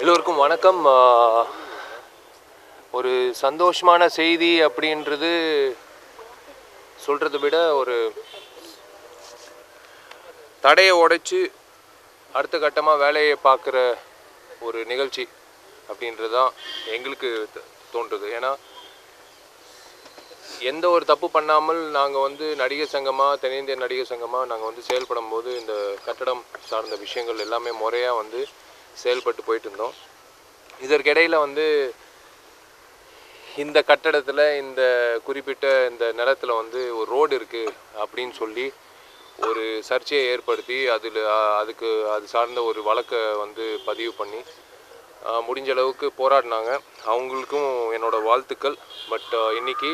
எல்லோருக்கும் வணக்கம். ஒரு சந்தோஷமான செய்தி அப்படின்றது சொல்கிறத விட ஒரு தடையை உடைச்சி அடுத்த கட்டமாக வேலையை பார்க்குற ஒரு நிகழ்ச்சி அப்படின்றது தான் எங்களுக்கு தோன்றுது. ஏன்னா எந்த ஒரு தப்பு பண்ணாமல் நாங்கள் வந்து நடிகர் சங்கமாக தென்னிந்திய நடிகர் சங்கமாக நாங்கள் வந்து செயல்படும் போது இந்த கட்டடம் சார்ந்த விஷயங்கள் எல்லாமே முறையாக வந்து செயல்பட்டு போயிட்டு இருந்தோம் இதற்கிடையில் வந்து இந்த கட்டடத்தில் இந்த குறிப்பிட்ட இந்த நிலத்தில் வந்து ஒரு ரோடு இருக்குது அப்படின்னு சொல்லி ஒரு சர்ச்சையை ஏற்படுத்தி அதில் அதுக்கு அது சார்ந்த ஒரு வழக்கை வந்து பதிவு பண்ணி முடிஞ்ச அளவுக்கு போராடினாங்க. அவங்களுக்கும் என்னோடய வாழ்த்துக்கள். பட் இன்னைக்கு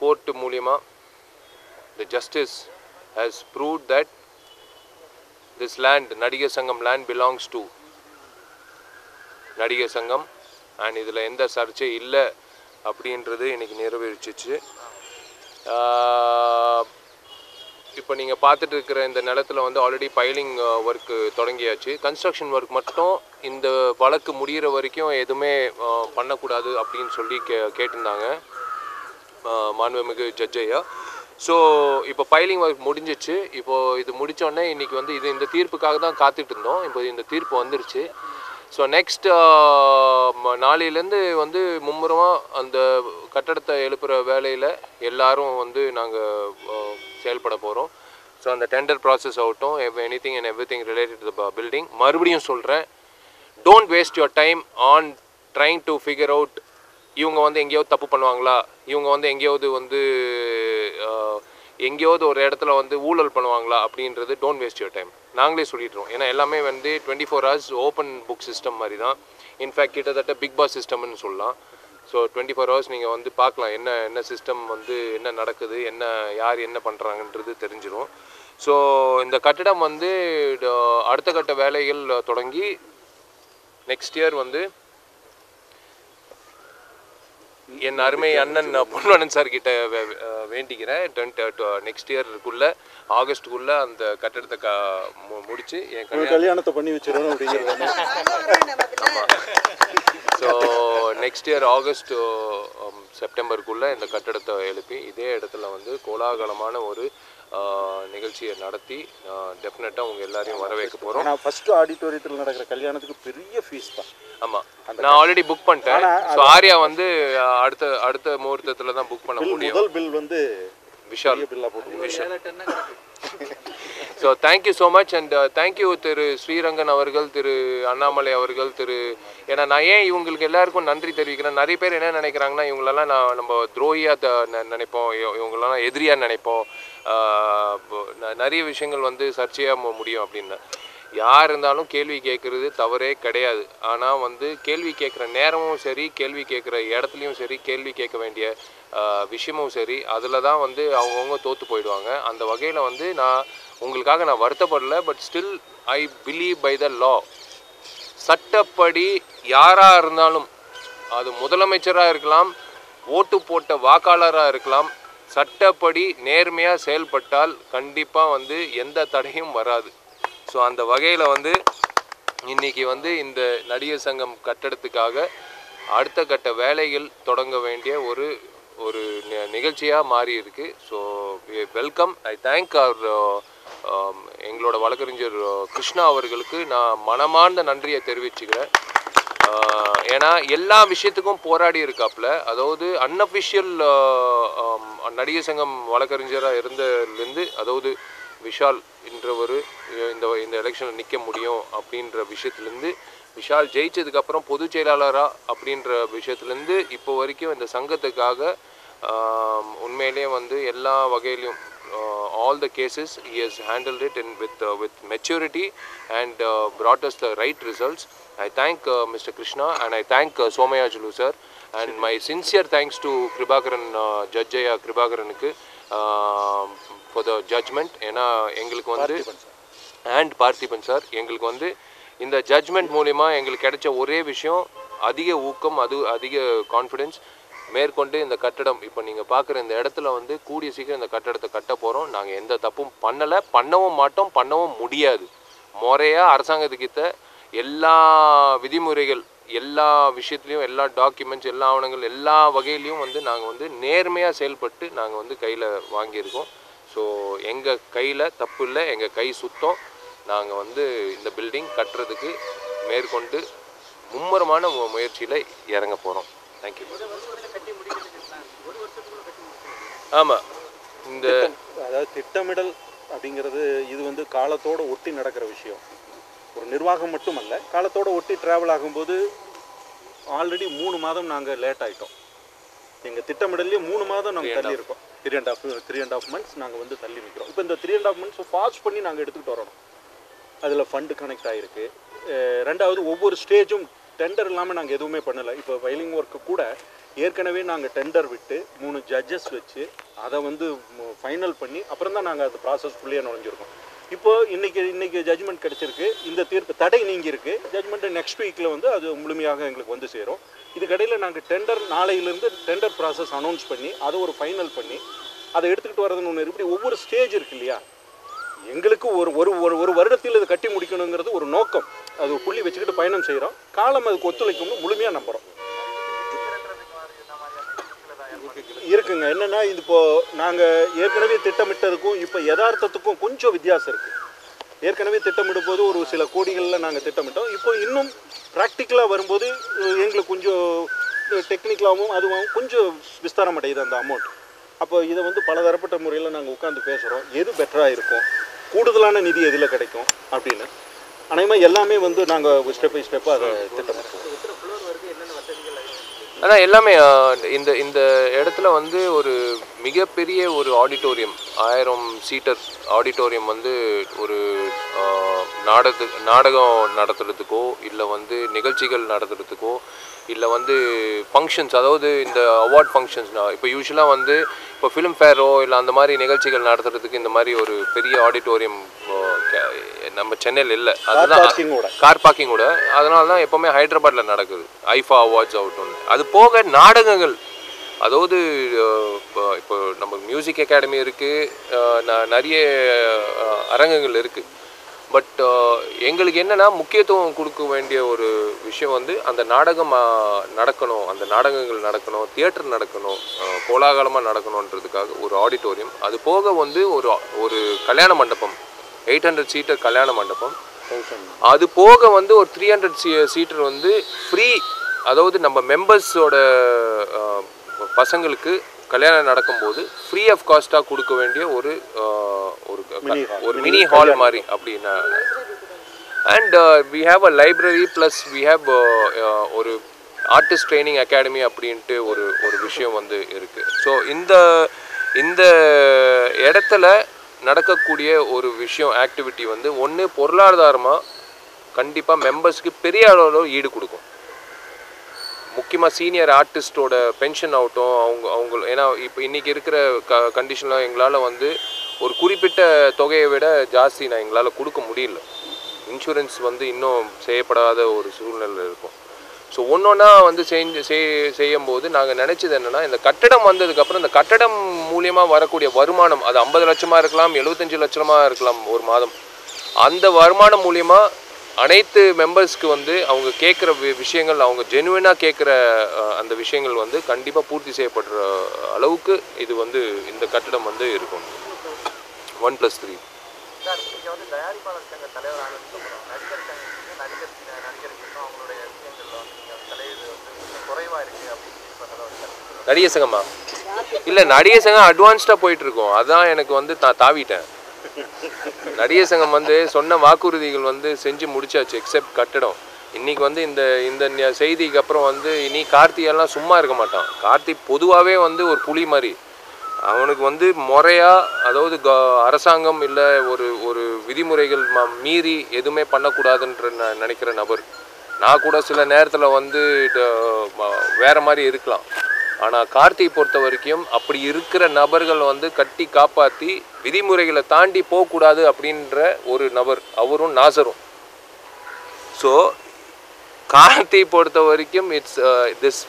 கோர்ட்டு மூலியமா the justice has proved that this land Nadigar Sangam land belongs to நடிகர் சங்கம் அண்ட் இதில் எந்த சர்ச்சை இல்லை அப்படின்றது இன்னைக்கு நிறைவேறிச்சிச்சு. இப்போ நீங்கள் பார்த்துட்டு இருக்கிற இந்த நிலத்துல வந்து ஆல்ரெடி பைலிங் ஒர்க்கு தொடங்கியாச்சு. கன்ஸ்ட்ரக்ஷன் ஒர்க் மட்டும் இந்த வழக்கு முடிகிற வரைக்கும் எதுவுமே பண்ணக்கூடாது அப்படின்னு சொல்லி கே கேட்டிருந்தாங்க. மாண்புமிகு ஜட்ஜையா. ஸோ இப்போ ஃபைலிங் ஒர்க் முடிஞ்சிச்சு. இப்போது இது முடித்தோடனே இன்னைக்கு வந்து இது இந்த தீர்ப்புக்காக தான் காத்துட்டு இருந்தோம். இப்போ இந்த தீர்ப்பு வந்துருச்சு. ஸோ நெக்ஸ்ட் நாளையிலேருந்து வந்து மும்முரமாக அந்த கட்டடத்தை எழுப்புகிற வேலையில் எல்லாரும் வந்து நாங்கள் செயல்பட போகிறோம் ஸோ அந்த டெண்டர் ப்ராசஸ் ஆகட்டும் anything and everything related to building மறுபடியும் சொல்கிறேன் don't waste your time on trying to figure out இவங்க வந்து எங்கேயாவது தப்பு பண்ணுவாங்களா? இவங்க வந்து எங்கேயாவது வந்து எங்கேயாவது ஒரு இடத்துல வந்து ஊழல் பண்ணுவாங்களா அப்படின்றது டோன்ட் வேஸ்ட் யுவர் டைம் நாங்களே சொல்லிடுறோம். ஏன்னா எல்லாமே வந்து twenty four hours open book system மாதிரி தான். இன்ஃபேக்ட் கிட்டத்தட்ட பிக் பாஸ் சிஸ்டம்னு சொல்லலாம். ஸோ டுவெண்ட்டி ஃபோர் ஹவர்ஸ் நீங்கள் வந்து பார்க்கலாம். என்ன என்ன சிஸ்டம் வந்து என்ன நடக்குது என்ன யார் என்ன பண்ணுறாங்கன்றது தெரிஞ்சிடும் ஸோ இந்த கட்டிடம் வந்து அடுத்த கட்ட வேலைகள் தொடங்கி நெக்ஸ்ட் இயர் வந்து என் அருமை அண்ணன் பொன்வனன் சார் கிட்ட வேண்டிக்கிறேன். நெக்ஸ்ட் இயருக்குள்ள ஆகஸ்ட்டுக்குள்ள அந்த கட்டடத்தை க முடிச்சு என் கல்யாணத்தை பண்ணி வச்சிடணும் அப்படிங்கிறது ஸோ நெக்ஸ்ட் இயர் ஆகஸ்ட் செப்டம்பருக்குள்ளே இந்த கட்டடத்தை எழுப்பி இதே இடத்துல வந்து கோலாகலமான ஒரு நிகழ்ச்சியை நடத்தி டெஃபினட்டாக உங்கள் எல்லாரையும் வரவேற்க போகிறோம் ஆனால் ஃபர்ஸ்ட் ஆடிட்டோரியத்தில் நடக்கிற கல்யாணத்துக்கு பெரிய ஃபீஸ் தான். ஆமாம் நான் ஆல்ரெடி புக் பண்ணிட்டேன். ஸோ ஆர்யா வந்து அடுத்த அடுத்த முகூர்த்தத்தில் தான் புக் பண்ண முடியும். முதல் பில் வந்து விஷால். பெரிய பில்லா போட்டு so thank you so much and thank you Thiru Srirangan அவர்கள் திரு அண்ணாமலை அவர்கள் திரு ஏன்னா நான் ஏன் இவங்களுக்கு எல்லாருக்கும் நன்றி தெரிவிக்கிறேன்? நிறைய பேர் என்ன நினைக்கிறாங்கன்னா இவங்களெல்லாம் நான் நம்ம துரோகியாக த ந- நினைப்போம். இவங்களெல்லாம் எதிரியாக நினைப்போம். நிறைய விஷயங்கள் வந்து சர்ச்சையாக முடியும் அப்படின்னு. யார் இருந்தாலும் கேள்வி கேட்குறது தவறே கிடையாது. ஆனால் வந்து கேள்வி கேட்குற நேரமும் சரி கேள்வி கேட்குற இடத்துலையும் சரி கேள்வி கேட்க வேண்டிய விஷயமும் சரி. அதில் தான் வந்து அவங்கவுங்க தோற்று போயிடுவாங்க. அந்த வகையில் வந்து நான் உங்களுக்காக நான் வருத்தப்படல. But still I believe by the law சட்டப்படி யாராக இருந்தாலும் அது முதலமைச்சராக இருக்கலாம் ஓட்டு போட்ட வாக்காளராக இருக்கலாம் சட்டப்படி நேர்மையாக செயல்பட்டால் கண்டிப்பாக வந்து எந்த தடையும் வராது. ஸோ அந்த வகையில் வந்து இன்னைக்கு வந்து இந்த நடிகர் சங்கம் கட்டடத்துக்காக அடுத்த கட்ட வேலைகள் தொடங்க வேண்டிய ஒரு ஒரு நிகழ்ச்சியாக மாறி இருக்கு. ஸோ வெல்கம் ஐ தேங்க் அவர் எங்களோட வழக்கறிஞர் கிருஷ்ணா அவர்களுக்கு நான் மனமார்ந்த நன்றியை தெரிவிச்சுக்கிறேன். ஏன்னா எல்லா விஷயத்துக்கும் போராடி இருக்காப்புல. அதாவது அன்அஃபிஷியல் நடிகர் சங்கம் வழக்கறிஞராக இருந்ததுலேருந்து அதாவது விஷால் என்றவர் இந்த இந்த எலெக்ஷனில் நிற்க முடியும் அப்படின்ற விஷயத்துலேருந்து விஷால் ஜெயிச்சதுக்கப்புறம் பொதுச் செயலாளரா அப்படின்ற விஷயத்துலேருந்து இப்போ வரைக்கும் இந்த சங்கத்துக்காக உண்மையிலேயே வந்து எல்லா வகையிலையும் all the cases uh, with maturity and uh, brought us the right results i thank uh, mr krishna and i thank uh, somaya sir and my sincere thanks to kribakaran uh, judgeya kribakaranukku uh, for the judgment ஏன்னா எங்களுக்கு வந்து and Parthiban sir எங்களுக்கு வந்து இந்த judgement மூலிமா எங்களுக்கு கிடைச்ச ஒரே விஷயம் அதிக ஊக்கம் அது அதிக கான்ஃபிடென்ஸ் மேற்கொண்டு இந்த கட்டடம் இப்போ நீங்கள் பார்க்குற இந்த இடத்துல வந்து கூடிய சீக்கிரம் இந்த கட்டடத்தை கட்ட போகிறோம் நாங்கள் எந்த தப்பும் பண்ணலை. பண்ணவும் மாட்டோம் பண்ணவும் முடியாது. முறையாக அரசாங்கத்துக்கிட்ட எல்லா விதிமுறைகள் எல்லா விஷயத்துலையும் எல்லா டாக்குமெண்ட்ஸ் எல்லா ஆவணங்கள் எல்லா வகையிலையும் வந்து நாங்கள் வந்து நேர்மையாக செயல்பட்டு நாங்கள் வந்து கையில் வாங்கியிருக்கோம். ஸோ எங்கள் கையில் தப்பு இல்லை எங்கள் கை சுத்தம். நாங்கள் வந்து இந்த பில்டிங் கட்டுறதுக்கு மேற்கொண்டு மும்முரமான முயற்சியில் இறங்க போகிறோம் தேங்க்யூ ஆமாம் இந்த அதாவது திட்டமிடல் அப்படிங்கிறது இது வந்து காலத்தோட ஒட்டி நடக்கிற விஷயம். ஒரு நிர்வாகம் மட்டுமல்ல காலத்தோட ஒட்டி டிராவல் ஆகும்போது ஆல்ரெடி மூணு மாதம் நாங்கள் லேட் ஆயிட்டோம். எங்கள் திட்டமிடல்லே மூணு மாதம் நாங்கள் தள்ளி இருக்கோம் three and half three and half months நாங்கள் வந்து தள்ளி நிற்கிறோம் இப்போ இந்த three and half months fast பண்ணி நாங்கள் எடுத்துக்கிட்டு வரணும். அதில் ஃபண்டு கனெக்ட் ஆகிருக்கு ரெண்டாவது ஒவ்வொரு ஸ்டேஜும் டெண்டர் இல்லாமல் நாங்கள் எதுவுமே பண்ணலை. இப்போ வயலிங் ஒர்க்கு கூட ஏற்கனவே நாங்கள் டெண்டர் விட்டு மூணு ஜட்ஜஸ் வச்சு அதை வந்து ஃபைனல் பண்ணி அப்புறம் தான் நாங்கள் அந்த ப்ராசஸ் நுழைஞ்சிருக்கோம். இப்போ இன்னைக்கு இன்னைக்கு ஜட்ஜ்மெண்ட் கிடச்சிருக்கு. இந்த தீர்ப்பு தடை நீங்கி இருக்கு ஜட்ஜ்மெண்ட் நெக்ஸ்ட் வீக்கில் வந்து அது முழுமையாக எங்களுக்கு வந்து சேரும். இதுக்கடையில் நாங்கள் டெண்டர் நாளையிலேருந்து டெண்டர் ப்ராசஸ் அனௌன்ஸ் பண்ணி அதை ஒரு ஃபைனல் பண்ணி அதை எடுத்துக்கிட்டு வரதுன்னு ஒன்று இப்படி ஒவ்வொரு ஸ்டேஜ் இருக்கு இல்லையா? எங்களுக்கு ஒரு ஒரு ஒரு ஒரு வருடத்தில் இதை கட்டி முடிக்கணுங்கிறது ஒரு நோக்கம். அது ஒரு புள்ளி வச்சுக்கிட்டு பயணம் செய்கிறோம். காலம் அதுக்கு ஒத்துழைக்கும்னு முழுமையாக நம்புகிறோம் இருக்குங்க. என்னென்னா இது இப்போது நாங்கள் ஏற்கனவே திட்டமிட்டதுக்கும் இப்போ யதார்த்தத்துக்கும் கொஞ்சம் வித்தியாசம் இருக்குது ஏற்கனவே திட்டமிடும் போது ஒரு சில கோடிகளில் நாங்கள் திட்டமிட்டோம். இப்போ இன்னும் ப்ராக்டிக்கலாக வரும்போது எங்களுக்கு கொஞ்சம் டெக்னிக்கலாகவும் அதுவும் கொஞ்சம் விஸ்தாரம் அடையுது அந்த அமௌண்ட் அப்போ இதை வந்து பலதரப்பட்ட முறையில் நாங்கள் உட்காந்து பேசுகிறோம் எது பெட்டராக இருக்கும்? கூடுதலான நிதி எதில் கிடைக்கும்? அப்படின்னு. அநேகமாக எல்லாமே வந்து நாங்கள் ஸ்டெப் பை ஸ்டெப்பாக அதை திட்டமிட்டோம் அதான் எல்லாமே இந்த இந்த இடத்துல வந்து ஒரு மிகப்பெரிய ஒரு ஆடிட்டோரியம் ஆயிரம் சீட்டர் ஆடிட்டோரியம் வந்து ஒரு நாடக நாடகம் நடத்துறதுக்கோ இல்லை வந்து நிகழ்ச்சிகள் நடத்துறதுக்கோ இல்லை வந்து ஃபங்க்ஷன்ஸ் அதாவது இந்த அவார்ட் ஃபங்க்ஷன்ஸ்னா இப்போ யூஸ்வலாக வந்து இப்போ ஃபிலிம் ஃபேரோ இல்லை அந்த மாதிரி நிகழ்ச்சிகள் நடத்துறதுக்கு இந்த மாதிரி ஒரு பெரிய ஆடிட்டோரியம் நம்ம சென்னையில் இல்லை. அதுதான் கார் பார்க்கிங்கோட அதனால தான் எப்போவுமே ஹைதராபாத்தில் நடக்குது. ஐஃபா அவார்ட்ஸ் ஆகட்டும் அது போக நாடகங்கள். அதாவது இப்போ இப்போ நம்ம மியூசிக் அகாடமி இருக்குது நிறைய அரங்கங்கள் இருக்குது பட் எங்களுக்கு என்னென்னா முக்கியத்துவம் கொடுக்க வேண்டிய ஒரு விஷயம் வந்து அந்த நாடகம் நடக்கணும். அந்த நாடகங்கள் நடக்கணும். தியேட்டர் நடக்கணும். கோலாகலமாக நடக்கணுன்றதுக்காக ஒரு ஆடிட்டோரியம். அது போக வந்து ஒரு ஒரு கல்யாண மண்டபம். எயிட் ஹண்ட்ரட் சீட்டர் கல்யாண மண்டபம். அது போக வந்து ஒரு த்ரீ ஹண்ட்ரட் சீ சீட்டர் வந்து ஃப்ரீ அதாவது நம்ம மெம்பர்ஸோட பசங்களுக்கு கல்யாணம் நடக்கும்போது ஃப்ரீ ஆஃப் காஸ்ட்டாக கொடுக்க வேண்டிய ஒரு ஒரு. ஒரு மினி ஹால் மாதிரி அப்படின்னா. And we have a library plus we have ஒரு ஆர்டிஸ்ட் ட்ரைனிங் அகாடமி அப்படின்ட்டு ஒரு ஒரு விஷயம் வந்து இருக்குது ஸோ இந்த இந்த இடத்துல நடக்கக்கூடிய ஒரு விஷயம் ஆக்டிவிட்டி வந்து ஒன்று பொருளாதாரமாக கண்டிப்பாக மெம்பர்ஸ்க்கு பெரிய அளவில் ஈடு கொடுக்கும். முக்கியமாக சீனியர் ஆர்டிஸ்டோட பென்ஷன் ஆகட்டும் அவங்க அவங்க ஏன்னா இப்போ இன்றைக்கி இருக்கிற க கண்டிஷனில் எங்களால் வந்து ஒரு குறிப்பிட்ட தொகையை விட ஜாஸ்தி நான் எங்களால் கொடுக்க முடியல. இன்சூரன்ஸ் வந்து இன்னும் செய்யப்படாத ஒரு சூழ்நிலை இருக்கும். ஸோ ஒன்றா வந்து செஞ்சு செய் செய்யும்போது நாங்கள் நினச்சது என்னென்னா இந்த கட்டடம் வந்ததுக்கப்புறம் இந்த கட்டடம் மூலியமாக வரக்கூடிய வருமானம் அது ஐம்பது லட்சமாக இருக்கலாம் எழுபத்தஞ்சு லட்சமாக இருக்கலாம் ஒரு மாதம். அந்த வருமானம் மூலியமாக அனைத்து மெம்பர்ஸ்க்கு வந்து அவங்க கேட்குற விஷயங்கள் அவங்க ஜெனுவினாக கேட்குற அந்த விஷயங்கள் வந்து கண்டிப்பாக பூர்த்தி செய்யப்படுற அளவுக்கு இது வந்து இந்த கட்டடம் வந்து இருக்கும். ஒன் ப்ளஸ் த்ரீ சார் வந்து தயாரிப்பாளர் சங்க தலைவர் ஆனதுக்கு அப்புறம் நடிகர் சங்கத்துக்கு நடிகர் நடிகர்களுக்கும் அவங்களுடைய விஷயங்கள்ல வந்து நீங்க தலையீடு வந்து கொஞ்சம் குறைவா இருக்கு அப்படின்னு ஃபீல் பண்ணதா ஒரு கருத்து நடிகர் சங்கமா இல்லை நடிகர் சங்கம் அட்வான்ஸ்டாக போயிட்டு இருக்கோம் அதான் எனக்கு வந்து நான் தாவிட்டேன். நடிகர் சங்கம் வந்து சொன்ன வாக்குறுதிகள் வந்து செஞ்சு முடிச்சாச்சு எக்ஸப்ட் கட்டடம். இன்றைக்கி வந்து இந்த இந்த செய்திக்கு அப்புறம் வந்து இனி கார்த்தி எல்லாம் சும்மா இருக்க மாட்டான். கார்த்தி பொதுவாகவே வந்து ஒரு புலி மாதிரி. அவனுக்கு வந்து முறையாக அதாவது க அரசாங்கம் இல்லை ஒரு ஒரு விதிமுறைகள் ம மீறி எதுவுமே பண்ணக்கூடாதுன்ற ந நினைக்கிற நபர். நான் கூட சில நேரத்தில் வந்து வேறு மாதிரி இருக்கலாம். ஆனால் கார்த்தி பொறுத்த வரைக்கும் அப்படி இருக்கிற நபர்கள் வந்து கட்டி காப்பாற்றி விதிமுறைகளை தாண்டி போகக்கூடாது அப்படின்ற ஒரு நபர் அவரும் நாசரும். ஸோ கார்த்தி பொறுத்த வரைக்கும் it's this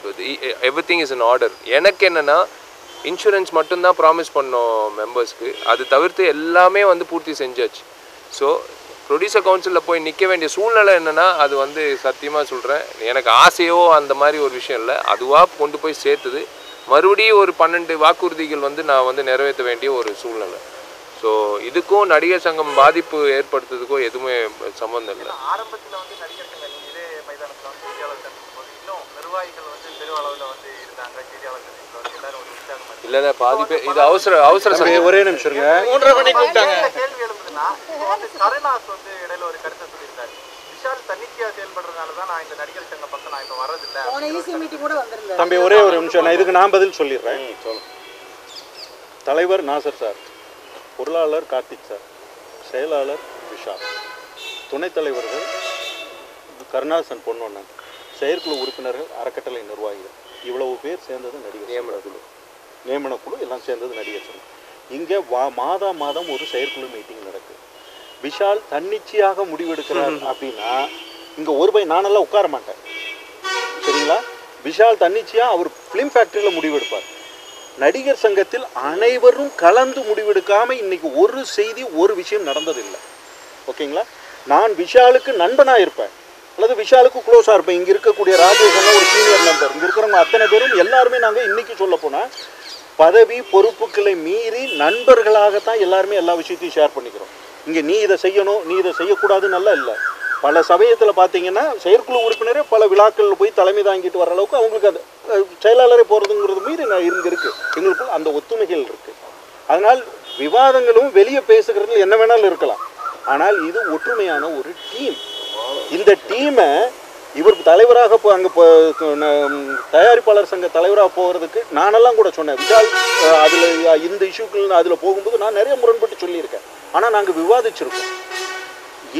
everything is in order எனக்கு என்னென்னா இன்சூரன்ஸ் மட்டும்தான் ப்ராமிஸ் பண்ணோம் மெம்பர்ஸ்க்கு அது தவிர்த்து எல்லாமே வந்து பூர்த்தி செஞ்சாச்சு. ஸோ ப்ரொடியூசர் கவுன்சிலில் போய் நிற்க வேண்டிய சூழ்நிலை என்னென்னா அது வந்து சத்தியமாக சொல்கிறேன் எனக்கு ஆசையோ அந்த மாதிரி ஒரு விஷயம் இல்லை. அதுவாக கொண்டு போய் சேர்த்துது. மறுபடியும் ஒரு பன்னெண்டு வாக்குறுதிகள் வந்து நான் வந்து நிறைவேற்ற வேண்டிய ஒரு சூழ்நிலை. ஸோ இதுக்கும் நடிகர் சங்கம் பாதிப்பு ஏற்படுத்துறதுக்கோ எதுவுமே சம்மந்தம் இல்லை. ஆரம்பத்துல வந்து நடிகர் சங்கம் நீங்க இதே மைதானத்துல வந்து செய்தியாளர் சந்திக்கும் இன்னும் நிர்வாகிகள் வந்து வந்து இருந்தாங்க. அவசர அவசர ஒரே நிமிஷம் இருங்க. என்ன வந்து கருணாஸ் வந்து இடையில ஒரு கருத்தை சொல்லியிருந்தாரு விஷால் தன்னிச்சையா செயல்படுறதுனால தான் நான் இந்த நடிகர் சங்க பக்கம் நான் இப்ப வர்றதில்ல போன ஈசி மீட்டிங் கூட வந்திருந்தாரு. தம்பி ஒரே ஒரு நிமிஷம் நான் இதுக்கு நான் பதில் சொல்லிடுறேன். தலைவர் நாசர் சார் பொருளாளர் கார்த்திக் சார் செயலாளர் விஷால் துணைத் தலைவர்கள் கருணாசன் பொன்னொன்னன் செயற்குழு உறுப்பினர்கள் அறக்கட்டளை நிர்வாகிகள். இவ்வளவு பேர் சேர்ந்தது நடிகர் நியமன குழு நியமன குழு எல்லாம் சேர்ந்தது நடிகர் சங்கம் இங்கே வா மாதா மாதம் ஒரு செயற்குழு மீட்டிங் நடக்குது விஷால் தன்னிச்சையாக முடிவெடுக்கிறார் அப்படின்னா இங்கே ஒரு பை நானெல்லாம் உட்கார மாட்டேன். சரிங்களா? விஷால் தன்னிச்சையா அவர் ஃபிலிம் ஃபேக்டரியில் முடிவெடுப்பார். நடிகர் சங்கத்தில் அனைவரும் கலந்து முடிவெடுக்காம இன்னைக்கு ஒரு செய்தி ஒரு விஷயம் நடந்ததில்லை. ஓகேங்களா? நான் விஷாலுக்கு நண்பனாக இருப்பேன். அல்லது விஷாலுக்கு க்ளோஸாக இருப்பேன். இங்கே இருக்கக்கூடிய ராஜேஷ் அண்ணா ஒரு சீனியர் நம்பர் இங்கே இருக்கிறவங்க அத்தனை பேரும் எல்லாருமே நாங்கள் இன்னைக்கு சொல்ல போனால் பதவி பொறுப்புகளை மீறி நண்பர்களாகத்தான் எல்லாருமே எல்லா விஷயத்தையும் ஷேர் பண்ணிக்கிறோம். இங்கே நீ இதை செய்யணும் நீ இதை செய்யக்கூடாதுன்னு நல்லா இல்லை. பல சமயத்தில் பார்த்தீங்கன்னா செயற்குழு உறுப்பினரே பல விழாக்களில் போய் தலைமை தாங்கிட்டு வர அளவுக்கு அவங்களுக்கு அது செயலாளரே போகிறதுங்கிறது மீறி நான் இருந்து இருக்குது எங்களுக்குள் அந்த ஒத்துமைகள் இருக்குது அதனால் விவாதங்களும் வெளியே பேசுகிறது என்ன வேணாலும் இருக்கலாம். ஆனால் இது ஒற்றுமையான ஒரு டீம் இந்த டீமை இவர் தலைவராக இப்போ அங்கே தயாரிப்பாளர் சங்க தலைவராக போகிறதுக்கு நானெல்லாம் கூட சொன்னேன். விஷால் அதில் இந்த இஷ்யூக்கள் அதில் போகும்போது நான் நிறைய முரண்பட்டு சொல்லியிருக்கேன். ஆனால் நாங்கள் விவாதிச்சிருக்கோம்.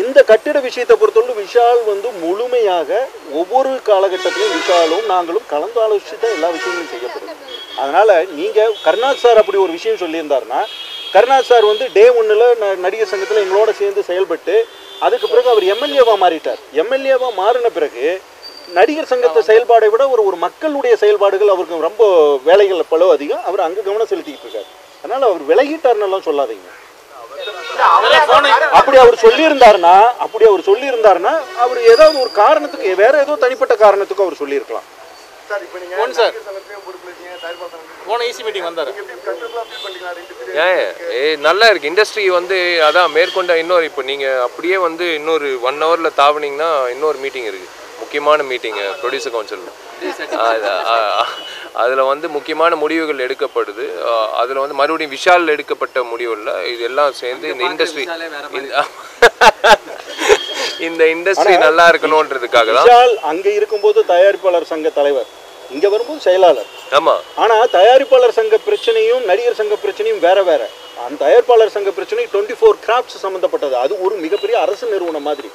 இந்த கட்டிட விஷயத்தை பொறுத்தவரை விஷால் வந்து முழுமையாக ஒவ்வொரு காலகட்டத்திலும் விஷாலும் நாங்களும் கலந்து ஆலோசித்து தான் எல்லா விஷயங்களும் செய்யப்படுது. அதனால் நீங்கள் கருணாஸ் சார் அப்படி ஒரு விஷயம் சொல்லியிருந்தாருன்னா கருணாஸ் சார் வந்து டே ஒன்றில் நடிகர் சங்கத்தில் எங்களோட சேர்ந்து செயல்பட்டு அதுக்கு பிறகு அவர் எம்எல்ஏவாக மாறிட்டார். எம்எல்ஏவாக மாறின பிறகு நடிகர் சங்கத்தை செயல்பாடை விட ஒரு ஒரு மக்களுடைய செயல்பாடுகள் அவருக்கு ரொம்ப வேலைகள் பளு அதிகம். அவர் அங்கே கவனம் செலுத்திக்கிட்டு இருக்காரு. அதனால் அவர் விலகிட்டாருன்னெல்லாம் சொல்லாதீங்க. அப்படி அவர் சொல்லியிருந்தாருன்னா அப்படி அவர் சொல்லியிருந்தாருன்னா அவர் ஏதாவது ஒரு காரணத்துக்கு வேற ஏதோ தனிப்பட்ட காரணத்துக்கு அவர் சொல்லியிருக்கலாம். One sir. போன ஈசி மீட்டிங் வந்தார். ஏன் ஏ நல்லா இருக்கு. இண்டஸ்ட்ரி வந்து அதான் மேற்கொண்ட இன்னொரு இப்போ நீங்கள் அப்படியே வந்து இன்னொரு ஒன் ஹவரில் தாவுனீங்கன்னா இன்னொரு மீட்டிங் இருக்குது முக்கியமான மீட்டிங் ப்ரொடியூசர் கவுன்சில் அதில் வந்து முக்கியமான முடிவுகள் எடுக்கப்படுது. அதில் வந்து மறுபடியும் விஷால் எடுக்கப்பட்ட முடிவுகளில் இது எல்லாம் சேர்ந்து இந்த இண்டஸ்ட்ரி இந்த இண்டஸ்ட்ரி நல்லா இருக்கணுன்றதுக்காக தான். அங்க இருக்கும்போது தயாரிப்பாளர் சங்க தலைவர். இங்க வரும்போது செயலாளர். ஆமாம் ஆனா தயாரிப்பாளர் சங்க பிரச்சனையும் நடிகர் சங்க பிரச்சனையும் வேற வேற. அந்த தயாரிப்பாளர் சங்க பிரச்சனை டுவெண்ட்டி ஃபோர் கிராஃப்ட்ஸ் சம்மந்தப்பட்டது அது ஒரு மிகப்பெரிய அரசு நிறுவனம் மாதிரி.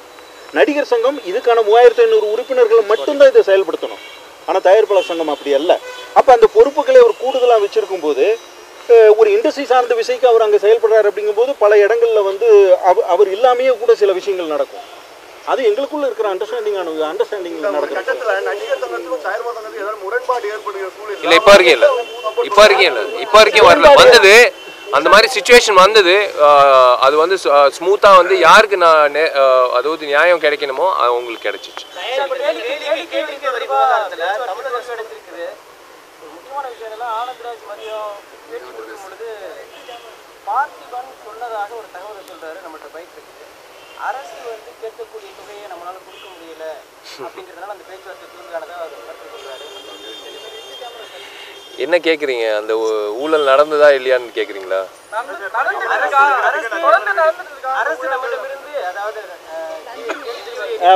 நடிகர் சங்கம் இதுக்கான மூவாயிரத்தி ஐநூறு உறுப்பினர்கள் மட்டும்தான் இதை செயல்படுத்தணும். ஆனால் தயாரிப்பாளர் சங்கம் அப்படி அல்ல. அப்போ அந்த பொறுப்புகளை அவர் கூடுதலாக வச்சிருக்கும் போது ஒரு இண்டஸ்ட்ரி சார்ந்த விஷயக்கு அவர் அங்கே செயல்படுறாரு அப்படிங்கும்போது பல இடங்களில் வந்து அவ- அவர் இல்லாமையே கூட சில விஷயங்கள் நடக்கும். அது எங்களுக்குள்ள இருக்கிற அண்டர்ஸ்டாண்டிங் நடக்கிறது நடிகர் சங்கத்துக்கும் தயாரிப்பாளர் சங்கத்துக்கும் ஏதாவது முரண்பாடு ஏற்படுகிற சூழல் இல்லை இப்போ வரைக்கும் இல்லை. இப்போ வரைக்கும் இல்லை. இப்போ வரைக்கும் வரல. வந்தது அந்த மாதிரி சுச்சுவேஷன் வந்தது அது வந்து ஸ்மூத்தாக வந்து யாருக்கு நான் அதாவது நியாயம் கிடைக்கணுமோ அது உங்களுக்கு கிடைச்சிச்சு. பார்த்திபன் சொன்னதாக ஒரு தகவலை சொல்றாரு நம்மள்ட்ட பைக் அரசு வந்து கேட்கக்கூடிய தொகையை நம்மளால கொடுக்க முடியல அப்படிங்கிறதுனால அந்த பேச்சுவார்த்தை தூங்கானதா அவர் கருத்து சொல்றாரு என்ன கேட்குறீங்க அந்த ஊழல் நடந்ததா இல்லையான்னு கேட்குறீங்களா அரசு அதாவது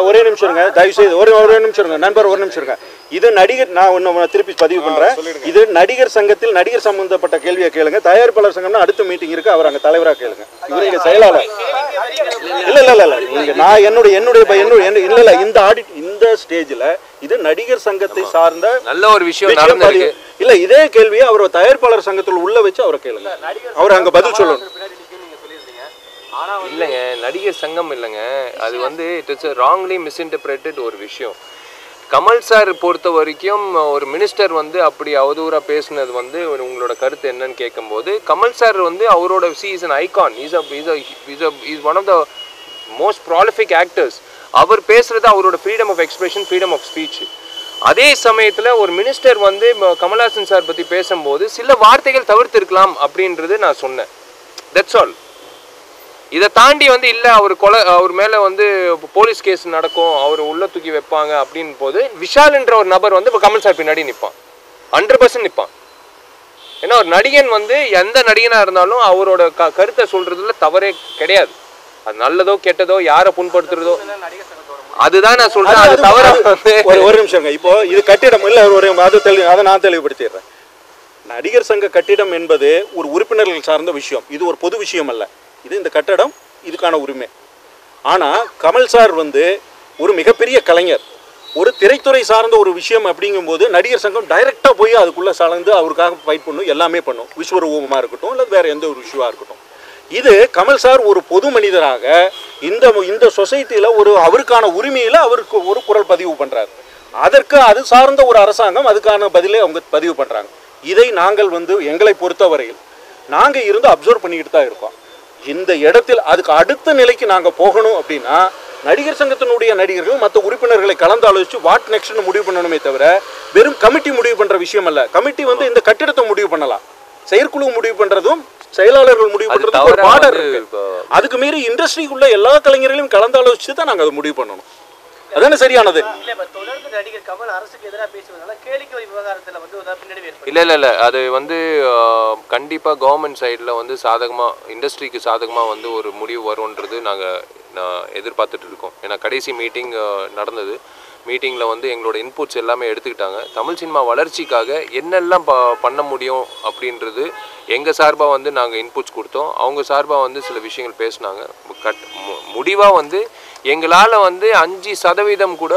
ஒரே நிமிஷம் இருங்க. தயவு செய்து ஒரு ஒரே நிமிஷம் இருங்க. நண்பர் ஒரு நிமிஷம் இருங்க. இது நடிகர் நான் ஒன்று திருப்பி பதிவு பண்றேன். இது நடிகர் சங்கத்தில் நடிகர் சம்பந்தப்பட்ட கேள்வியை கேளுங்க. தயாரிப்பாளர் சங்கம்னா அடுத்த மீட்டிங் இருக்கு. அவர் அங்க தலைவரா கேளுங்க. இவர் இங்க செயலாளர். இல்ல இல்ல இல்ல இல்ல. நான் என்னுடைய என்னுடைய என்னுடைய என்ன- இல்ல இல்ல இந்த ஆடிட் இந்த ஸ்டேஜ்ல இது நடிகர் சங்கத்தை சார்ந்த நல்ல ஒரு விஷயம் இல்ல இதே கேள்வியை அவர் தயாரிப்பாளர் சங்கத்தில் உள்ள வச்சு அவரை கேளுங்க. அவர் அங்க பதில் சொல்லணும் பின்னாடி நிற்கும் நீங்க சொல்லியிருந்தீங்க ஆனா இல்லைங்க நடிகர் சங்கம் இல்லைங்க. அது வந்து இட் இஸ் ராங்லி மிஸ்இன்டர்பிரேட்டட் ஒரு விஷயம். கமல் சார் பொறுத்த வரைக்கும் ஒரு மினிஸ்டர் வந்து அப்படி அவதூறாக பேசுனது வந்து ஒரு உங்களோட கருத்து என்னன்னு கேட்கும்போது கமல் சார் வந்து அவரோட C is an icon is a is a is a is one of the most prolific actors அவர் பேசுறது அவரோட freedom of expression freedom of speech அதே சமயத்தில் ஒரு மினிஸ்டர் வந்து கமல்ஹாசன் சார் பற்றி பேசும்போது சில வார்த்தைகள் தவிர்த்திருக்கலாம் அப்படின்றது நான் சொன்னேன். தட்ஸ் ஆல் இதை தாண்டி வந்து இல்லை அவர் கொலை அவர் மேலே வந்து போலீஸ் கேஸ் நடக்கும் அவர் உள்ள தூக்கி வைப்பாங்க அப்படின் போது விஷால்ன்ற ஒரு நபர் வந்து இப்போ கமல் சார் பின்னாடி நிற்பான் ஹண்ட்ரட் பர்சன்ட் நிற்பான் ஏன்னா ஒரு நடிகன் வந்து எந்த நடிகனாக இருந்தாலும் அவரோட க கருத்தை சொல்றதுல தவறே கிடையாது. அது நல்லதோ கெட்டதோ யாரை புண்படுத்துறதோ அதுதான் நான் சொல்றேன். அது தவிர வந்து ஒரு ஒரு நிமிஷங்க இப்போ இது கட்டிடம் இல்லை ஒரு அது தெளி அதை நான் தெளிவுபடுத்திடுறேன். நடிகர் சங்க கட்டிடம் என்பது ஒரு உறுப்பினர்கள் சார்ந்த விஷயம். இது ஒரு பொது விஷயம் அல்ல. இது இந்த கட்டடம் இதுக்கான உரிமை. ஆனால் கமல் சார் வந்து ஒரு மிகப்பெரிய கலைஞர். ஒரு திரைத்துறை சார்ந்த ஒரு விஷயம் அப்படிங்கும்போது நடிகர் சங்கம் டைரெக்டாக போய் அதுக்குள்ளே சலந்து அவருக்காக ஃபைட் பண்ணும் எல்லாமே பண்ணும். விஸ்வரூபமாக இருக்கட்டும் இல்லை வேறு எந்த ஒரு இஷ்யூவாக இருக்கட்டும். இது கமல் சார் ஒரு பொது மனிதராக இந்த இந்த சொசைட்டியில் ஒரு அவருக்கான உரிமையில் அவருக்கு ஒரு குரல் பதிவு பண்ணுறாரு அதற்கு அது சார்ந்த ஒரு அரசாங்கம் அதுக்கான பதிலை அவங்க பதிவு பண்ணுறாங்க இதை நாங்கள் வந்து எங்களை பொறுத்தவரையில் நாங்கள் இருந்து அப்சர்வ் பண்ணிக்கிட்டு தான் இருக்கோம். இந்த இடத்தில் அதுக்கு அடுத்த நிலைக்கு நாங்கள் போகணும் அப்படின்னா நடிகர் சங்கத்தினுடைய நடிகர்கள் மற்ற உறுப்பினர்களை கலந்து ஆலோசித்து வாட் நெக்ஸ்ட்னு முடிவு பண்ணணுமே தவிர வெறும் கமிட்டி முடிவு பண்ணுற விஷயம் அல்ல. கமிட்டி வந்து இந்த கட்டிடத்தை முடிவு பண்ணலாம். செயற்குழு முடிவு பண்ணுறதும் செயலாளர்கள் முடிவு பண்ணுறதும் ஒரு பார்டர் அதுக்கு மீறி இண்டஸ்ட்ரிக்குள்ள எல்லா கலைஞர்களையும் கலந்து ஆலோசித்து தான் நாங்கள் அதை முடிவு பண்ணணும். அதானே சரியானது? இல்ல இல்லை இல்லை இல்லை. அது வந்து கண்டிப்பாக கவர்மெண்ட் சைடில் வந்து சாதகமாக இண்டஸ்ட்ரிக்கு சாதகமாக வந்து ஒரு முடிவு வரும்ன்றது நாங்கள் நான் எதிர்பார்த்துட்டு இருக்கோம். ஏன்னா கடைசி மீட்டிங் நடந்தது. மீட்டிங்கில் வந்து எங்களோட இன்புட்ஸ் எல்லாமே எடுத்துக்கிட்டாங்க. தமிழ் சினிமா வளர்ச்சிக்காக என்னெல்லாம் ப பண்ண முடியும் அப்படின்றது எங்கள் சார்பாக வந்து நாங்கள் இன்புட்ஸ் கொடுத்தோம். அவங்க சார்பாக வந்து சில விஷயங்கள் பேசினாங்க. கட் முடிவாக வந்து எங்களால் வந்து அஞ்சு சதவீதம் கூட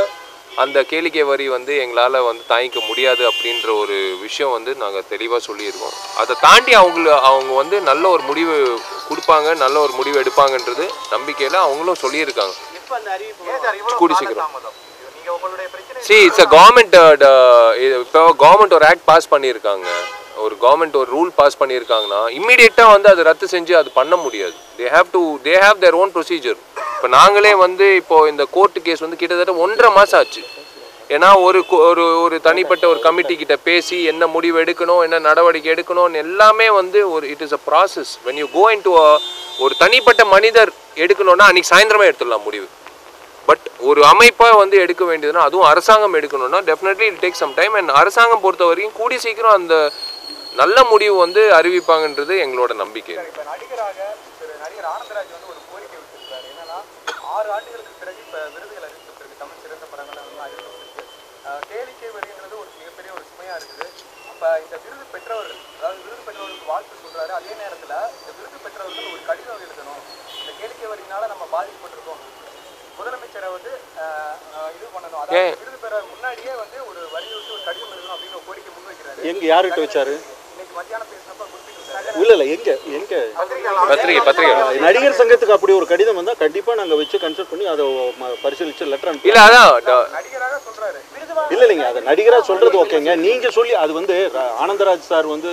அந்த கேளிக்கை வரி வந்து எங்களால் வந்து தாங்கிக்க முடியாது அப்படின்ற ஒரு விஷயம் வந்து நாங்கள் தெளிவாக சொல்லியிருக்கோம். அதை தாண்டி அவங்கள அவங்க வந்து நல்ல ஒரு முடிவு கொடுப்பாங்க நல்ல ஒரு முடிவு எடுப்பாங்கன்றது நம்பிக்கையில் அவங்களும் சொல்லியிருக்காங்க. கூடி சீக்கிரம். தாமதம்? இது நீங்க உங்களுடைய பிரச்சனை சி இட்ஸ் அ கவர்மெண்ட் இப்போ கவர்மெண்ட் ஒரு ஆக்ட் பாஸ் பண்ணியிருக்காங்க. ஒரு கவர்மெண்ட் ஒரு ரூல் பாஸ் பண்ணியிருக்காங்கன்னா இம்மீடியட்டாக வந்து அது ரத்து செஞ்சு அது பண்ண முடியாது. They have to they have their own procedure இப்போ நாங்களே வந்து இப்போ இந்த கோர்ட்டு கேஸ் வந்து கிட்டத்தட்ட ஒன்றரை மாதம் ஆச்சு. ஏன்னா ஒரு ஒரு ஒரு தனிப்பட்ட ஒரு கமிட்டி கிட்ட பேசி என்ன முடிவு எடுக்கணும் என்ன நடவடிக்கை எடுக்கணும்னு எல்லாமே வந்து ஒரு it is a process when you go into ஒரு தனிப்பட்ட மனிதர் எடுக்கணும்னா அன்னைக்கு சாயந்தரமே எடுத்துடலாம் முடிவு. பட் ஒரு அமைப்பாக வந்து எடுக்க வேண்டியதுன்னா அதுவும் அரசாங்கம் எடுக்கணும்னா definitely it take some time and அரசாங்கம் பொறுத்த வரைக்கும் கூடி சீக்கிரம் அந்த நல்ல முடிவு வந்து அறிவிப்பாங்கன்றது எங்களோட நம்பிக்கை இப்ப நடிகராக திரு நடிகர் ஆனந்தராஜ் வந்து ஒரு கோரிக்கை விடுத்திருக்காரு என்னன்னா ஆறு ஆண்டுகளுக்கு பிறகு இப்ப விருதுகள் அறிவிக்கப்பட்டிருக்கு தமிழ் சிறந்த படங்கள் வந்து அறிவிக்கப்பட்டிருக்கு அஹ் கேளிக்கை வரிங்கிறது ஒரு மிகப்பெரிய ஒரு சுமையா இருக்குது இந்த விருது பெற்றவர்கள் அதாவது விருது பெற்றவர்களுக்கு வாழ்த்து சொல்றாரு. அதே நேரத்துல இந்த விருது பெற்றவர்கள் ஒரு கடிதம் எழுதணும். இந்த கேளிக்கை வரியினால நம்ம பாதிக்கப்பட்டிருக்கோம். முதலமைச்சரை வந்து இது பண்ணணும். அதாவது விருது பெற முன்னாடியே வந்து ஒரு வலியுறுத்தி ஒரு கடிதம் எழுதணும் அப்படின்னு ஒரு கோரிக்கை முன்வைக்கிறாரு எங்க யார்கிட்ட வச்சாரு? இன்னைக்கு மத்தியானம் பேசினப்ப இல்ல இல்ல எங்க எங்க? பத்திரிகை பத்திரிகை நடிகர் சங்கத்துக்கு அப்படி ஒரு கடிதம் வந்தா கண்டிப்பா நாங்க வச்சு கன்சல்ட் பண்ணி அதை பரிசீலிச்சு லெட்டர் அனுப்பி இல்லை அதான் இல்ல இல்லைங்க அது நடிகரா சொல்றது ஓகேங்க. நீங்க சொல்லி அது வந்து ஆனந்தராஜ் சார் வந்து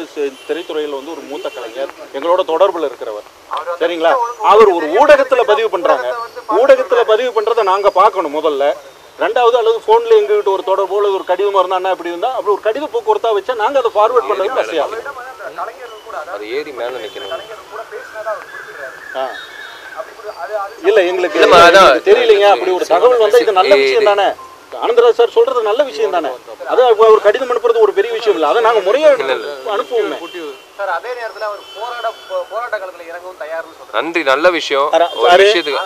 திரைத்துறையில வந்து ஒரு மூத்த கலைஞர். எங்களோட தொடர்புல இருக்கிறவர். சரிங்களா? அவர் ஒரு ஊடகத்துல பதிவு பண்றாங்க. ஊடகத்துல பதிவு பண்றதை நாங்க பார்க்கணும் முதல்ல. ரெண்டாவது அல்லது போன்ல எங்ககிட்ட ஒரு தொடர்பு அல்லது ஒரு கடிதம் இருந்தா என்ன அப்படி இருந்தா அப்படி ஒரு கடித போக்குவரத்தா வச்சா நாங்க அதை ஃபார்வர்ட் பண்றது வசதியா கலைஞர்கள் கூட அதாவது அது ஏறி மேலே நிற்கணும் ஆ. இல்ல எங்களுக்கு தெரியலைங்க. அப்படி ஒரு தகவல் வந்தா இது நல்ல விஷயம் தானே? ஆனந்தராஜ் சார் சொல்றது நல்ல விஷயம் தானே? இப்ப ஒரு கடிதம் அனுப்புறது ஒரு பெரிய விஷயம் இல்லை. அதை நாங்க முறையா அனுப்புவோமே. சார் அதே நேரத்துல அவர் போராட போ- போராட்ட காலத்துல இறங்கவும் தயார்னு சொல்றாரு. நன்றி நல்ல விஷயம். ஒரு. விஷயத்துக்கு.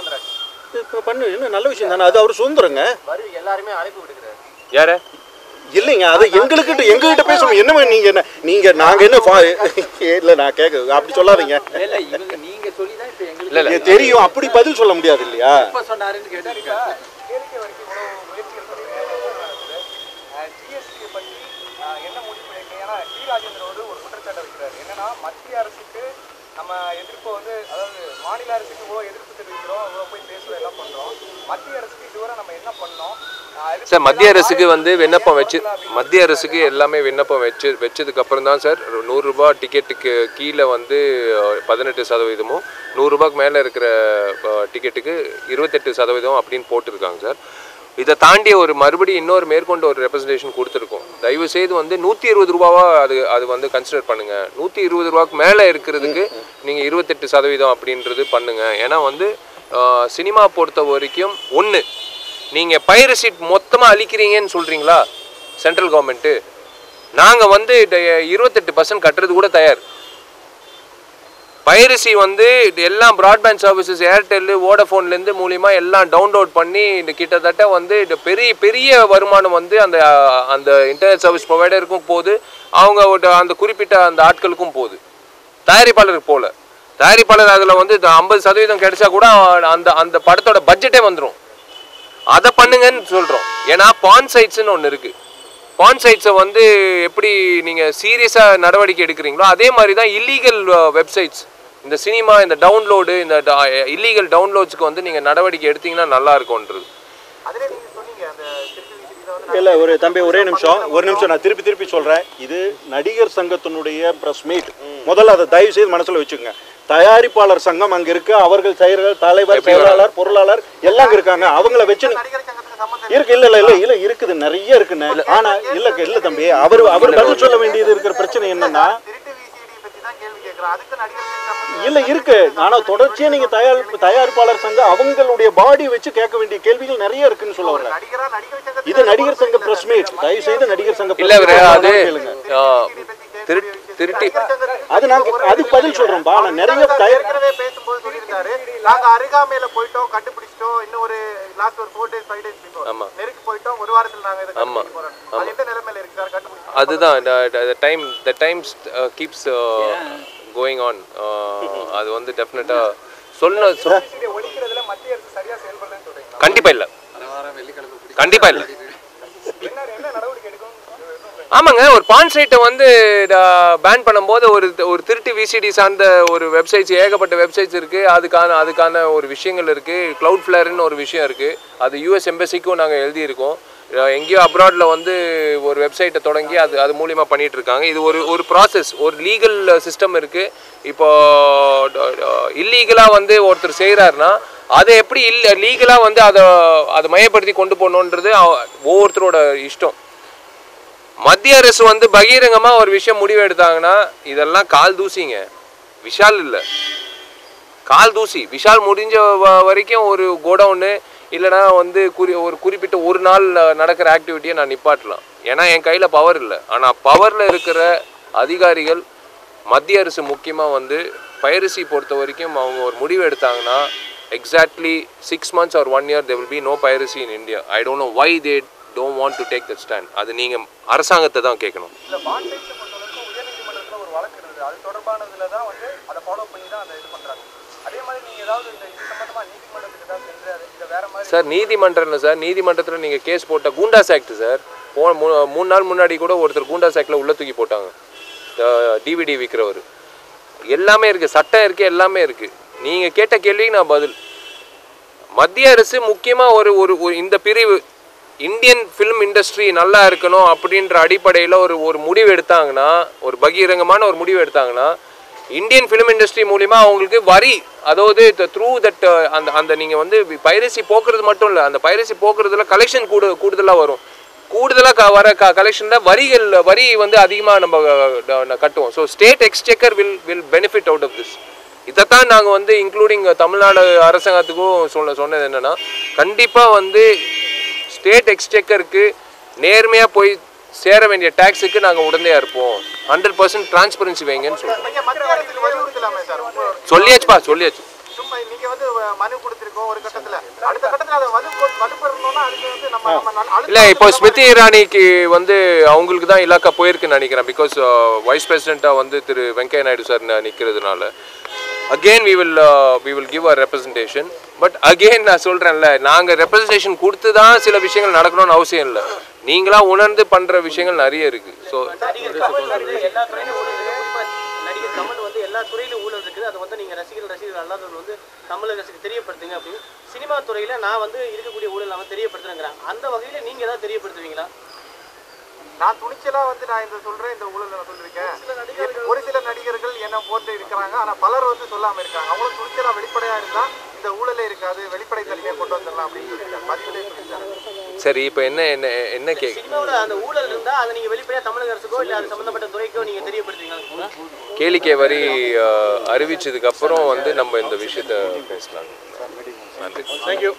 பண்ணு என்ன நல்ல விஷயம் தானே? அது அவர் சுதந்திரங்க. எல்லாருமே அழைப்பு விடுக்கிறாரு யார? இல்லைங்க அது எங்களுக்கிட்ட எங்ககிட்ட பேசணும். என்னமே நீங்க என்ன நீங்க நாங்க என்ன இல்ல நான் கேட்க அப்படி சொல்லாதீங்க. எங்களுக்கு தெரியும் அப்படி பதில் சொல்ல முடியாது இல்லையா எப்ப சொன்னாருன்னு கேட்டிருக்காங்க கேளிக்கை வரைக்கும் இவ்வளவு முயற்சிகள் பண்ணிருக்காங்க ஜிஎஸ்டியை பற்றி ஆஹ், என்ன முடிவு பண்ணிருக்கீங்க ஏன்னா டி ராஜேந்திரன் வந்து ஒரு குற்றச்சாட்டை வைக்கிறார் என்னன்னா மத்திய அரசுக்கு நம்ம எதிர்ப்பு வந்து அதாவது மாநில அரசுக்கு இவ்வளோ எதிர்ப்பு தெரிவிக்கிறோம் இவ்வளோ போய் பேசுகிறோம் எல்லாம் பண்ணுறோம் மத்திய அரசுக்கு இதுவரை நம்ம என்ன பண்ணோம்? சார் மத்திய அரசுக்கு வந்து விண்ணப்பம் வச்சு மத்திய அரசுக்கு எல்லாமே விண்ணப்பம் வச்சு வச்சதுக்கு அப்புறம் தான் சார் நூறுரூபா டிக்கெட்டுக்கு கீழே வந்து பதினெட்டு சதவீதமும் நூறுரூபாக்கு மேலே இருக்கிற டிக்கெட்டுக்கு இருபத்தெட்டு சதவீதம் அப்படின்னு போட்டிருக்காங்க சார். இதை தாண்டி ஒரு மறுபடியும் இன்னொரு மேற்கொண்டு ஒரு ரெப்ரசன்டேஷன் கொடுத்துருக்கோம். தயவு செய்து வந்து நூற்றி இருபது ரூபாவா அது அது வந்து கன்சிடர் பண்ணுங்க. நூற்றி இருபது ரூபாய்க்கு மேலே இருக்கிறதுக்கு நீங்கள் இருபத்தெட்டு சதவீதம் அப்படின்றது பண்ணுங்க. ஏன்னா வந்து சினிமா பொறுத்த வரைக்கும் ஒன்று நீங்கள் பைரசிட் மொத்தமாக அழிக்கிறீங்கன்னு சொல்கிறீங்களா சென்ட்ரல் கவர்மெண்ட்டு நாங்கள் வந்து இருபத்தெட்டு பர்சன்ட் கட்டுறது கூட தயார். பைரசி வந்து இது எல்லாம் ப்ராட்பேண்ட் சர்வீசஸ் ஏர்டெல்லு வோடஃபோன்லேருந்து மூலிமா எல்லாம் டவுன்லோட் பண்ணி இந்த கிட்டத்தட்ட வந்து இந்த பெரிய பெரிய வருமானம் வந்து அந்த அந்த இன்டர்நெட் சர்வீஸ் ப்ரொவைடருக்கும் போகுது. அவங்க அந்த குறிப்பிட்ட அந்த ஆட்களுக்கும் போகுது. தயாரிப்பாளருக்கு போகல தயாரிப்பாளர் அதில் வந்து ஐம்பது சதவீதம் கிடைச்சா கூட அந்த அந்த படத்தோட பட்ஜெட்டே வந்துடும் அதை பண்ணுங்கன்னு சொல்கிறோம் ஏன்னா பான் சைட்ஸ்னு ஒன்று இருக்குது பான் சைட்ஸை வந்து எப்படி நீங்கள் சீரியஸாக நடவடிக்கை எடுக்கிறீங்களோ அதே மாதிரி தான் இல்லீகல் வெப்சைட்ஸ் இந்த சினிமா இந்த டவுன்லோடு இந்த இல்லீகல் டவுன்லோட்ஸ்க்கு வந்து நீங்கள் நடவடிக்கை எடுத்தீங்கன்னா நல்லா இருக்கும்ன்றது. இல்லை ஒரு தம்பி ஒரே நிமிஷம் ஒரு நிமிஷம் நான் திருப்பி திருப்பி சொல்கிறேன் இது நடிகர் சங்கத்தினுடைய ப்ரெஸ் மீட் முதல்ல அதை தயவு செய்து மனசில் வச்சுக்கோங்க. தயாரிப்பாளர் சங்கம் அங்கே இருக்கு. அவர்கள் செயலர் தலைவர் செயலாளர் பொருளாளர் எல்லாம் இருக்காங்க. அவங்கள வச்சு இருக்கு இல்ல இல்ல இல்ல இல்ல இருக்குது. நிறைய இருக்குண்ணே. ஆனா இல்ல இல்ல தம்பி. அவர் அவர் பதில் சொல்ல வேண்டியது இருக்கிற பிரச்சனை என்னன்னா இல்ல இருக்கு. ஆனா தொடர்ச்சியா நீங்க தயார் தயாரிப்பாளர் சங்கம் அவங்களுடைய பாடி வச்சு கேட்க வேண்டிய கேள்விகள் நிறைய இருக்குன்னு சொல்ல இது நடிகர் சங்க பிரஸ் மீட் தயவு செய்து நடிகர் சங்க இல்லை அது திருட்டி. அது நாங்க அதுக்கு பதில் சொல்றோம்பா நான் நிறைய ஏற்கனவே பேசும்போது சொல்லியிருந்தாரு. நாங்க அருகாமையில போயிட்டோம் கண்டுபிடிச்சிட்டோம். இன்னும் ஒரு லாஸ்ட் ஒரு four days five days before ஆமா. நெருக்கி போயிட்டோம். ஒரு வாரத்துல நாங்க இதை ஆமா. அது எந்த நிலைமையில இருக்கு சார்? கண்டுபிடிச்சு அதுதான் time the times keeps going on அது வந்து டெஃபினட்டாக சொன்ன சொ- விசிடி ஒழிக்கிறதுல மத்திய அரசு சரியா செயல்படலன்னு சொல்றீங்க கண்டிப்பா இல்லை. கண்டிப்பா இல்லை. என்ன என்ன நடவடிக்கை ஆமாங்க ஒரு பான் சைட்டை வந்து பேன் பண்ணும்போது ஒரு ஒரு திருட்டு விசிடி சார்ந்த ஒரு வெப்சைட்ஸ் ஏகப்பட்ட வெப்சைட்ஸ் இருக்குது அதுக்கான அதுக்கான ஒரு விஷயங்கள் இருக்குது க்ளவுட் ஃப்ளேர்னு ஒரு விஷயம் இருக்குது அது யூஎஸ் எம்பசிக்கும் நாங்கள் எழுதியிருக்கோம். எங்கேயோ அப்ராடில் வந்து ஒரு வெப்சைட்டை தொடங்கி அது அது மூலிமா பண்ணிகிட்டு இருக்காங்க இது ஒரு ஒரு ப்ராசஸ் ஒரு லீகல் சிஸ்டம் இருக்குது இப்போ இல்லீகலாக வந்து ஒருத்தர் செய்கிறாருன்னா அதை எப்படி இல்லை லீகலாக வந்து அதை அதை மையப்படுத்தி கொண்டு போகணுன்றது ஒவ்வொருத்தரோட இஷ்டம். மத்திய அரசு வந்து பகிரங்கமா ஒரு விஷயம் முடிவு எடுத்தாங்கன்னா இதெல்லாம் கால் தூசிங்க. விஷால் இல்லை. கால் தூசி. விஷால் முடிஞ்ச வ- வரைக்கும் ஒரு கோடவுனு இல்லைனா வந்து குறி ஒரு குறிப்பிட்ட ஒரு நாள் நடக்கிற ஆக்டிவிட்டியை நான் நிப்பாட்டலாம். ஏன்னா என் கையில் பவர் இல்லை. ஆனால் பவரில் இருக்கிற அதிகாரிகள் மத்திய அரசு முக்கியமாக வந்து பைரசி பொறுத்த வரைக்கும் அவங்க ஒரு முடிவு எடுத்தாங்கன்னா exactly six months or one year they will be no piracy in India I don't know why that don't want to take that stand. அது நீங்கள் அரசாங்கத்தை தான் கேட்கணும். சார் நீதிமன்றம் சார் நீதிமன்றத்தில் நீங்கள் கேஸ் போட்ட கூண்டாஸ் ஆக்ட் சார் மூணு நாள் முன்னாடி கூட ஒருத்தர் கூண்டாஸ் ஆக்டில் உள்ள தூக்கி போட்டாங்க. டிவிடி விற்கிறவர் எல்லாமே இருக்குது சட்டம் இருக்குது எல்லாமே இருக்குது நீங்கள் கேட்ட கேள்விக்கு நான் பதில். மத்திய அரசு முக்கியமாக ஒரு ஒரு இந்த பிரிவு இந்தியன் ஃபிலிம் இண்டஸ்ட்ரி நல்லா இருக்கணும் அப்படின்ற அடிப்படையில் ஒரு ஒரு முடிவு எடுத்தாங்கன்னா ஒரு பகிரங்கமான ஒரு முடிவு எடுத்தாங்கன்னா இந்தியன் ஃபிலிம் இண்டஸ்ட்ரி மூலிமா அவங்களுக்கு வரி அதாவது த்ரூ தட் அந்த அந்த நீங்கள் வந்து பைரசி போக்குறது மட்டும் இல்லை அந்த பைரசி போக்குறதுல கலெக்ஷன் கூடு கூடுதலாக வரும். கூடுதலாக க வர க கலெக்ஷனில் வரிகள் வரி வந்து அதிகமாக நம்ம கட்டுவோம். So state எக்ஸ்டேக்கர் will will benefit out of this இதைத்தான் நாங்கள் வந்து இன்க்ளூடிங் தமிழ்நாடு அரசாங்கத்துக்கும் சொல்ல சொன்னது என்னென்னா கண்டிப்பாக வந்து ஸ்டேட் எக்ஸ்செக்கருக்கு நேர்மையாக போய் சேர வேண்டிய டேக்ஸுக்கு நாங்கள் உடந்தையாக இருப்போம். ஹண்ட்ரட் பர்சன்ட் டிரான்ஸ்பரன்சி வைங்கன்னு சொல்கிறோம் சொல்லியாச்சுப்பா சொல்லியாச்சு. இல்லை இப்போ ஸ்மிருதி இரானிக்கு வந்து அவங்களுக்கு தான் இலாக்கா போயிருக்குன்னு நினைக்கிறேன். பிகாஸ் வைஸ் பிரசிடெண்ட்டாக வந்து திரு Venkaiah Naidu sir நிற்கிறதுனால again we will we will give a representation but again நான் சொல்கிறேன்ல நாங்கள் ரெப்ரசன்டேஷன் கொடுத்து தான் சில விஷயங்கள் நடக்கணும்னு அவசியம் இல்லை. நீங்களா உணர்ந்து பண்ணுற விஷயங்கள் நிறைய இருக்குது ஸோ நடிகர் எல்லா துறையிலும் ஊழல் நடிகர் கமல் வந்து எல்லா துறையிலும் ஊழல் இருக்குது அதை வந்து நீங்கள் ரசிகர்கள் ரசிகர்கள் அல்லாதவர்கள் வந்து தமிழக அரசுக்கு தெரியப்படுத்துங்க அப்படின்னு சினிமா துறையில் நான் வந்து இருக்கக்கூடிய ஊழல் அவன் தெரியப்படுத்துறேங்கிறான் அந்த வகையில நீங்க ஏதாவது தெரியப்படுத்துவீங்களா? நான் துணிச்சலா வந்து நான் இந்த சொல்றேன் இந்த ஊழல் நான் சொல்லியிருக்கேன். ஒரு சில நடிகர்கள் என்ன போட்டு இருக்கிறாங்க ஆனா பலர் வந்து சொல்லாம இருக்காங்க. அவங்களும் துணிச்சலா வெளிப்படையா இருந்தா இந்த ஊழலே இருக்காது வெளிப்படை தன்மையை கொண்டு வந்துடலாம் அப்படின்னு சொல்லியிருக்காங்க. பதிவிலே சொல்லியிருக்காங்க. சரி இப்போ என்ன என்ன என்ன கே சினிமாவுல அந்த ஊழல் இருந்தா அதை நீங்க வெளிப்படையா தமிழக அரசுக்கோ இல்ல அது சம்பந்தப்பட்ட துறைக்கோ நீங்க தெரியப்படுத்துவீங்களா கேளிக்கை வரி அஹ், அறிவிச்சதுக்கு அப்புறம் வந்து நம்ம இந்த விஷயத்த பேசலாம். நன்றி. தேங்க்யூ